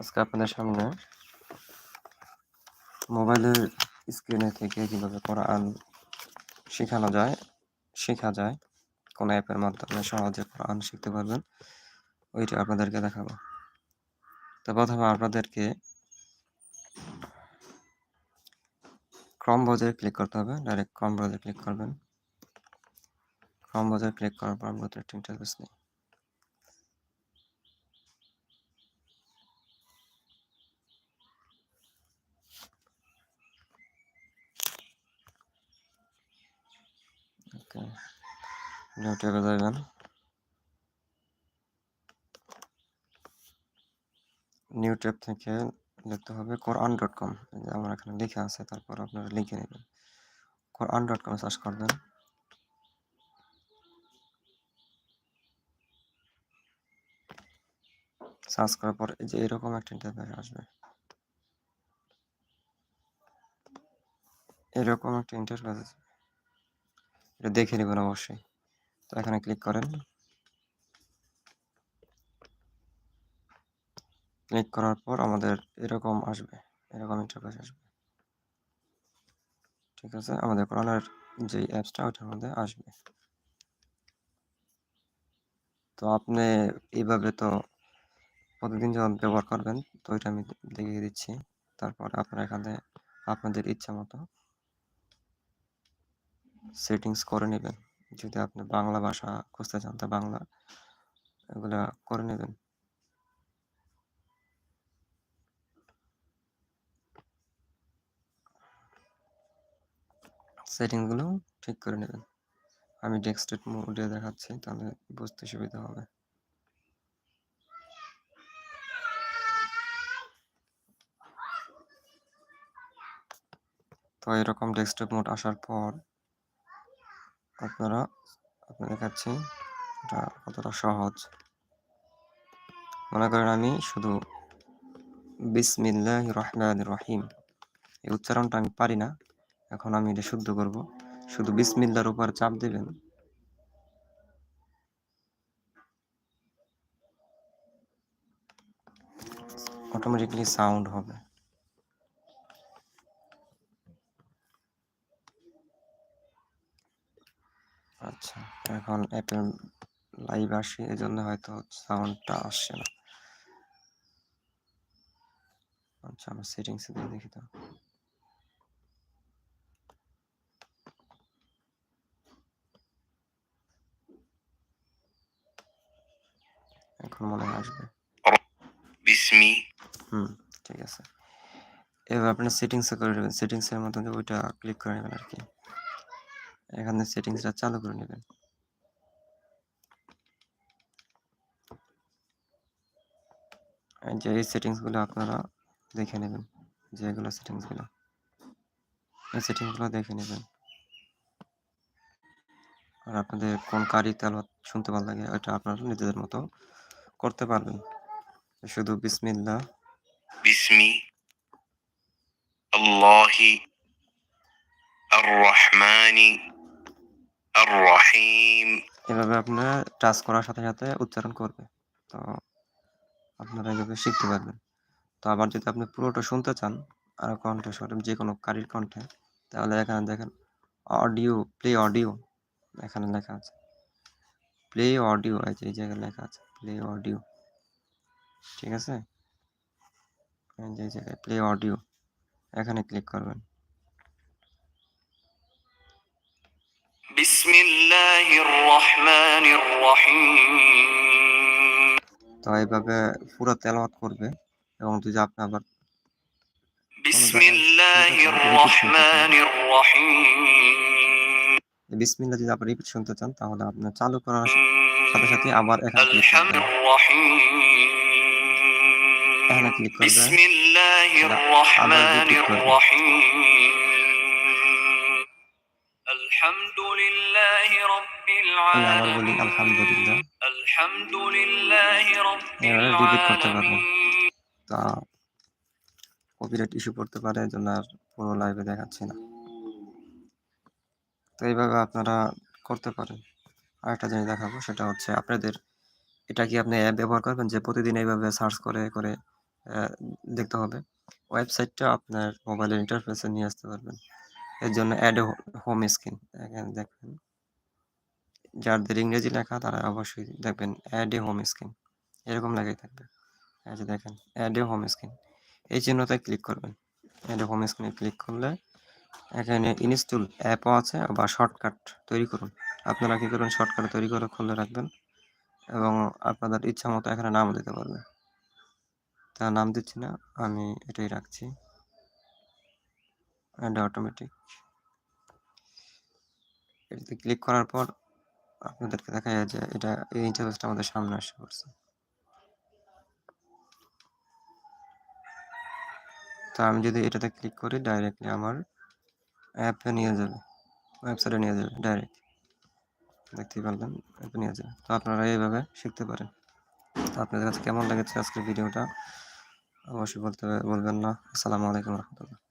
আজকে আপনাদের সামনে মোবাইলের স্ক্রিনে থেকে কীভাবে কোরআন শেখানো যায়, শেখা যায়, কোনো অ্যাপের মাধ্যমে সহজে কোরআন শিখতে পারবেন, ওইটা আপনাদেরকে দেখাবো। তো প্রথমে আপনাদেরকে ক্রম ব্রাউজারে ক্লিক করতে হবে ডাইরেক্ট ক্রম ব্রাউজারে ক্লিক করবেন। ক্রম ব্রাউজারে ক্লিক করার পর আমাদের একটা ইন্টারফেস নেই। ওকে। যাবেন নিউ ট্যাব থেকে লিখতে হবে কোরআন ডট কম আমার এখানে লেখা আছে, তারপর আপনারা লিখে নেবেন। কোরআন ডট কম সার্চ করবেন সার্চ করার পর এই যে এরকম একটা ইন্টারফেস আসবে। এরকম একটা ইন্টারফেস এটা দেখে নেবেন অবশ্যই। তো এখানে ক্লিক করেন। ক্লিক করার পর আমাদের এরকম আসবে, এরকম ইন্টারফেস আসবে। ঠিক আছে? আমাদের কোরআনের যে অ্যাপসটা ওটার মধ্যে আসবে। তো আপনি এইভাবে তো প্রতিদিন যখন ব্যবহার করবেন, তো ওইটা আমি দেখিয়ে দিচ্ছি। তারপর আপনারা এখানে আপনাদের ইচ্ছা মতো সেটিংস করে নেবেন। যদি আপনি বাংলা ভাষা খুঁজতে চান, তা বাংলা এগুলা করে নেবেন। সেটিংসগুলো ঠিক করে নেবেন। আমি ডেস্কটপ মোডে দেখাচ্ছি, তাহলে বুঝতে সুবিধা হবে। তো এরকম ডেস্কটপ মোড আসার পর আপনারা, আপনি দেখাচ্ছি এটা কতটা সহজ। মনে করেন আমি শুধু বিসমিল্লাহ রহমান রহিম, এই উচ্চারণটা আমি পারি না। এখন আমি এটা শুদ্ধ করব। শুধু বিসমিল্লার উপর চাপ দেবেন। অটোমেটিকলি সাউন্ড হবে আচ্ছা এখন অ্যাপেল লাইভ আসি এই জন্য হয়তো সাউন্ডটা আসছে না। আচ্ছা আমার সেটিংসে দিয়ে দেখি তো। এখন মনে হয় আসবে। বিসমি হুম ঠিক আছে। এবার আপনার সেটিংসে করে নেবেন। সেটিংসের মধ্যে ওইটা ক্লিক করে নেবেন আর কি। এখানে সেটিংসটা চালু করে নেবেন। যে এই সেটিংসগুলো আপনারা দেখে নেবেন যেগুলো সেটিংসগুলো এই সেটিংসগুলো দেখে নেবেন। আর আপনাদের কোন কারি তেলাওয়াত শুনতে ভালো লাগে ওইটা আপনারা নিজেদের মতো করতে পারবেন। শুধু বিসমিল্লাহ। বিসমি আল্লাহি আর রহমানি আর রহিম এভাবে আপনারা টাচ করার সাথে সাথে উচ্চারণ করবে। তো আপনারা এভাবে শিখতে পারবেন। তো আবার যদি আপনি পুরোটা শুনতে চান, আর কণ্ঠে স্বরে যে কোনো কারির কণ্ঠে তাহলে এখানে দেখেন অডিও প্লে অডিও এখানে লেখা আছে। প্লে অডিও যে, এই জায়গায় লেখা আছে প্লে অডিও ঠিক আছে? যে জায়গায় প্লে অডিও এখানে ক্লিক করবেন। বিসমিল্লাহির রহমানির রহিম। তো এইভাবে পুরো তেলাওয়াত করবে এবং যদি আপনি আবার বিসমিল্লাহ যদি আপনি রিপিট শুনতে চান তাহলে আপনার চালু করার সাথে সাথে আবার এখানে ক্লিক করবেন। এখানে ক্লিক করবেন। আবার করবেন। আলহামদুলিল্লাহি রাব্বিল আমি আবার বলি আলামিন আলহামদুলিল্লাহ আলহামদুলিল্লাহি রাব্বিল করতে পারবেন। তা কপিরাইট ইস্যু পড়তে পারে আর পুরো লাইভে দেখাচ্ছি না। তো এইভাবে আপনারা করতে পারেন। আরেকটা জিনিস দেখাবো সেটা হচ্ছে আপনাদের এটা কি আপনি অ্যাপ ব্যবহার করবেন যে প্রতিদিন এইভাবে সার্চ করে করে দেখতে হবে? ওয়েবসাইটটা আপনার মোবাইলের ইন্টারফেসে নিয়ে আসতে পারবেন। এর জন্য অ্যাড হোম স্ক্রিন এখানে দেখবেন যাদের ইংরেজি লেখা, তারা অবশ্যই দেখবেন অ্যাড এ হোম স্ক্রিন এরকম লেখাই থাকবে। যে দেখেন অ্যাড এ হোম স্ক্রিন এই চিহ্নতে ক্লিক করবেন। অ্যাড হোম স্ক্রিনে ক্লিক করলে এখানে ইনস্টল অ্যাপও আছে বা শর্টকাট তৈরি করুন। আপনারা কী করুন শর্টকাট তৈরি করে খুলে রাখবেন এবং আপনাদের ইচ্ছা মতো এখানে নাম দিতে পারবেন তা নাম দিচ্ছি না, আমি এটাই রাখছি। অ্যান্ড অটোমেটিক এটাতে ক্লিক করার পর আপনাদেরকে দেখা যায় যে এটা এই ইন্টারফেসটা আমাদের সামনে আসে পড়ছে তো আমি যদি এটাতে ক্লিক করি ডাইরেক্টলি আমার অ্যাপে নিয়ে যাবে ওয়েবসাইটে নিয়ে যাবে ডাইরেক্ট দেখতেই পারলেন অ্যাপে নিয়ে যাবে। তো আপনারা এইভাবে শিখতে পারেন। তো আপনাদের কাছে কেমন লেগেছে আজকের ভিডিওটা? অবশ্যই বলতে বলবেন না। আসসালামু আলাইকুম রহমতুল্লাহ।